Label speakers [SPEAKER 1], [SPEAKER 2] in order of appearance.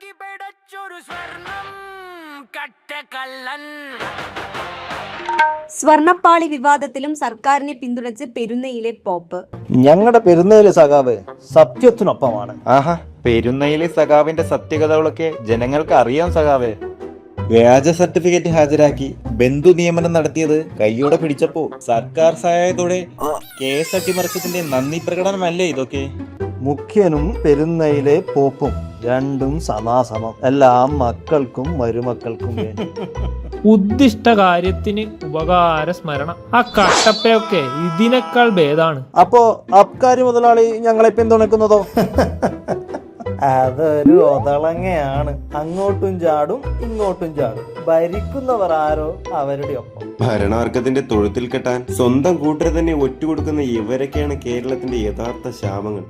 [SPEAKER 1] പിടച്ചൊരു സ്വർണം
[SPEAKER 2] സ്വർണപ്പാളി വിവാദത്തിലും സർക്കാരിനെ പിന്തുണച്ച് പെരുന്നയിലെ പോപ്പ്.
[SPEAKER 3] ഞങ്ങളുടെ പെരുന്നയിലെ സഖാവ് സത്യത്തിനൊപ്പമാണ്.
[SPEAKER 4] ആഹാ പെരുന്നയിലെ സഖാവിന്റെ സത്യകഥകളൊക്കെ ജനങ്ങൾക്ക് അറിയാം സഖാവേ.
[SPEAKER 5] വ്യാജ സർട്ടിഫിക്കറ്റ് ഹാജരാക്കി ബന്ധു നിയമനം നടത്തിയത് കയ്യോടെ പിടിച്ചപ്പോ സർക്കാർ സഹായത്തോടെ കേസ് അട്ടിമറിച്ചതിന്റെ നന്ദി പ്രകടനമല്ലേ ഇതൊക്കെ?
[SPEAKER 3] മുഖ്യനും പെരുന്നയിലെ പോപ്പും രണ്ടും സമാസമം. എല്ലാം മക്കൾക്കും മരുമക്കൾക്കും വേണ്ടി.
[SPEAKER 6] ഉദ്ദിഷ്ട കാര്യത്തിന് ഉപകാര സ്മരണ. ആ കട്ടപ്പയൊക്കെ ഇതിനേക്കാൾ ഭേദാണ്.
[SPEAKER 3] അപ്പോ അബ്കാരി മുതലാളി ഞങ്ങളെ പിന്തുണക്കുന്നതോ അതൊരു ഒതളങ്ങയാണ്. അങ്ങോട്ടും ചാടും ഇങ്ങോട്ടും ചാടും. ഭരിക്കുന്നവർ ആരോ അവരുടെ ഒപ്പം.
[SPEAKER 7] ഭരണവർഗത്തിന്റെ തൊഴുത്തിൽ കെട്ടാൻ സ്വന്തം കൂട്ടരെ തന്നെ ഒറ്റുകൊടുക്കുന്ന ഇവരൊക്കെയാണ് കേരളത്തിന്റെ യഥാർത്ഥ ശാപങ്ങൾ.